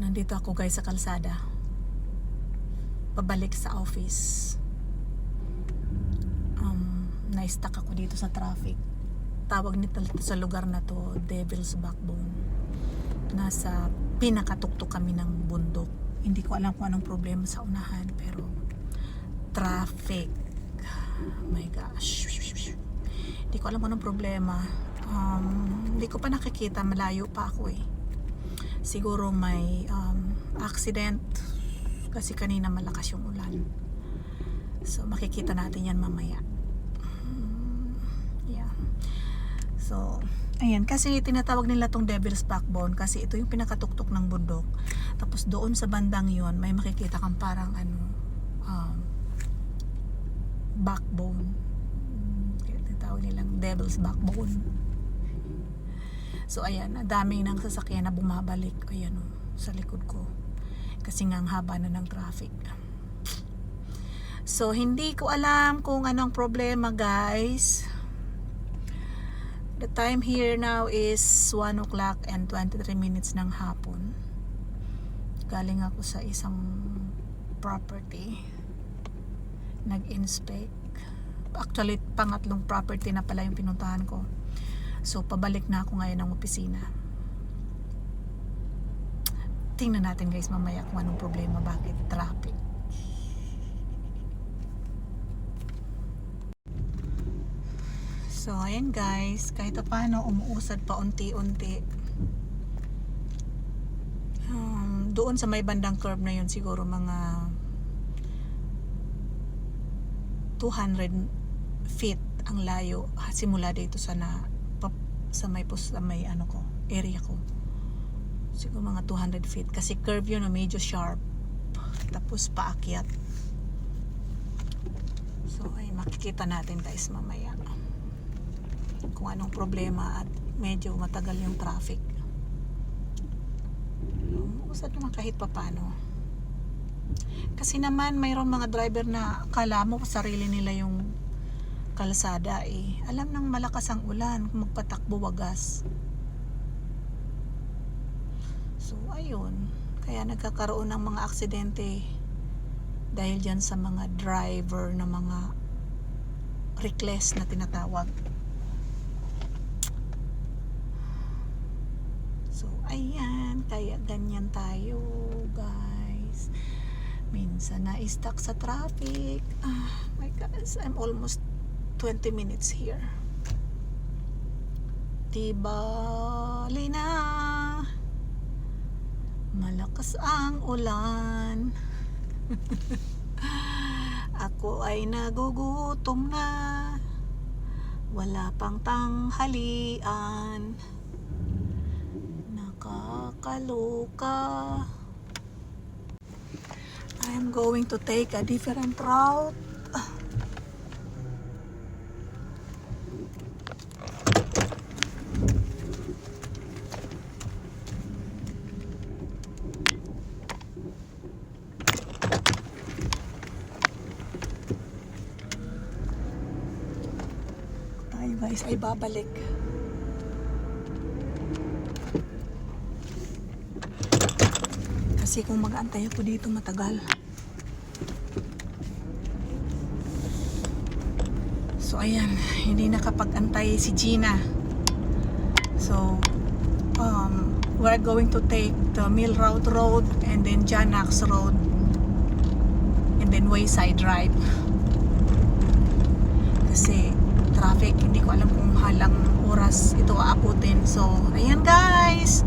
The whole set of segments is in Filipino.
nandito ako guys sa kalsada. Pabalik sa office. Um, na-stuck ako dito sa traffic. Tawag nito sa lugar na to, Devil's Backbone. Nasa pinakatuktok kami ng bundok. Hindi ko alam kung anong problema sa unahan, pero traffic. Oh my gosh. Hindi ko alam kung anong problema. Um, hindi ko pa nakikita, malayo pa ako eh siguro may um, accident. Kasi kanina malakas yung ulan. So makikita natin yan mamaya. Mm, yeah. So ayan. Kasi tinatawag nila tong devil's backbone kasi ito yung pinakatuktok ng bundok. Tapos doon sa bandang yon may makikita kang parang ano um, backbone. Tinatawag nilang devil's backbone So ayan, daming ng sasakyan na bumabalik. Ayan o, sa likod ko. Kasi nga ang haba na ng traffic. So hindi ko alam kung anong problema guys. The time here now is 1 o'clock and 23 minutes ng hapon. Galing ako sa isang property. Nag-inspect. Actually, pangatlong property na pala yung pinuntahan ko. So, pabalik na ako ngayon ng opisina. Tingnan natin guys mamaya kung anong problema, bakit traffic. So, ayan guys, kahit pa paano umuusad pa unti-unti. Um, doon sa may bandang curve na yun siguro mga 200 feet ang layo simula dito sa na sa may pos sa may ano ko area ko. Siguro mga 200 feet. Kasi curve yun medyo sharp. Tapos paakyat. So ay makikita natin guys mamaya kung anong problema at medyo matagal yung traffic. Usad naman kahit papano. Kasi naman mayroon mga driver na akala mo sarili nila yung kalsada eh. Alam nang malakas ang ulan magpatakbo wagas. So ayun, kaya nagkakaroon ng mga aksidente dahil dyan sa mga driver na mga reckless na tinatawag. So ayan, kaya ganyan tayo guys. Minsan na-stuck sa traffic. Ah, my gosh, I'm almost 20 minutes here. Tibali na. Malakas ang ulan. Ako ay nagugutom na. Wala pang tanghalian. Nakakaloka. I am going to take a different route. tayo guys ay babalik. Kasi kung mag-antay ako dito matagal. So ayan, hindi nakapag-antay si Gina. So um, we're going to take the Mill Road Road and then Janax Road and then Wayside Drive. Kasi traffic, hindi halang oras ito aabutin. So, ayan guys.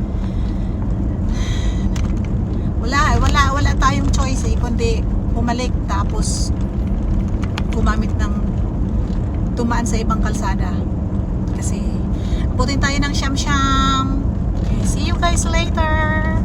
Wala, wala, wala tayong choice eh, kundi bumalik tapos gumamit ng tumaan sa ibang kalsada. Kasi abutin tayo ng siyam-siyam. Okay, see you guys later.